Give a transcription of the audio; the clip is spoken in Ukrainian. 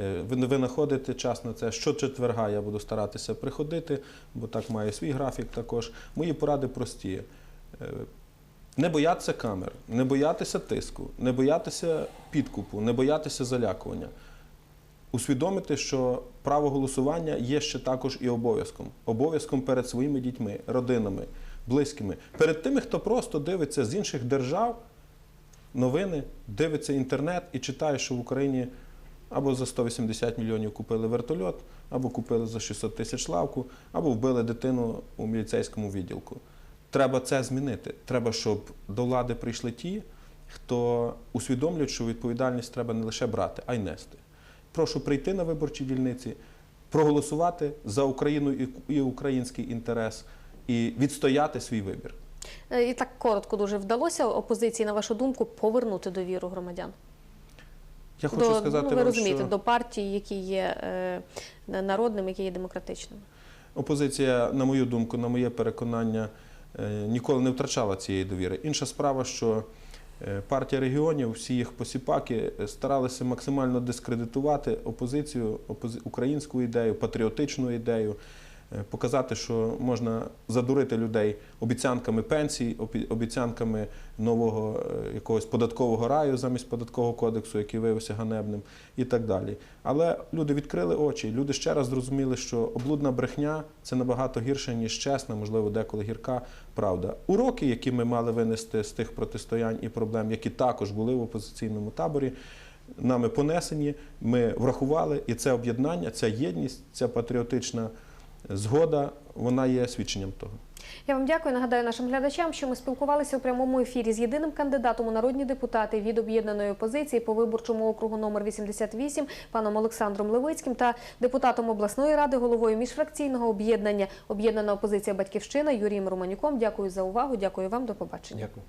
Е, Ви знаходите час на це. Щочетверга я буду старатися приходити, бо так маю свій графік також. Мої поради прості. Е, Не боятися камер, не боятися тиску, не боятися підкупу, не боятися залякування. Усвідомити, що право голосування є ще також і обов'язком. Обов'язком перед своїми дітьми, родинами, близькими, перед тими, хто просто дивиться з інших держав новини, дивиться інтернет і читає, що в Україні або за 180 мільйонів купили вертольот, або купили за 600 тисяч лавку, або вбили дитину у міліцейському відділку. Треба це змінити. Треба, щоб до влади прийшли ті, хто усвідомлюють, що відповідальність треба не лише брати, а й нести. Прошу прийти на виборчі дільниці, проголосувати за Україну і- український інтерес, і відстояти свій вибір. Е, І так коротко дуже вдалося опозиції, на вашу думку, повернути довіру громадян. Я хочу до, сказати ну, ви вам, розумієте, що до партій, які є е, народними, які є демократичними. опозиція, на мою думку, на моє переконання, е, ніколи не втрачала цієї довіри. Інша справа, що е, партія регіонів, всі їх посіпаки е, старалися максимально дискредитувати опозицію, опози- українську ідею, патріотичну ідею. Е, Показати, що можна задурити людей обіцянками пенсій, обіцянками нового е, якогось податкового раю замість податкового кодексу, який виявився ганебним, і так далі. Але люди відкрили очі, люди ще раз зрозуміли, що облудна брехня це набагато гірше, ніж чесна, можливо, деколи гірка правда. Уроки, які ми мали винести з тих протистоянь і проблем, які також були в опозиційному таборі. Нами понесені, ми врахували, і це об'єднання, ця єдність, ця патріотична згода, вона є свідченням того. Я вам дякую. Нагадаю нашим глядачам, що ми спілкувалися у прямому ефірі з єдиним кандидатом у народні депутати від об'єднаної опозиції по виборчому округу номер 88 паном Олександром Левицьким та депутатом обласної ради, головою міжфракційного об'єднання Об'єднана опозиція Батьківщина Юрієм Романюком. Дякую за увагу. Дякую вам. До побачення. Дякую.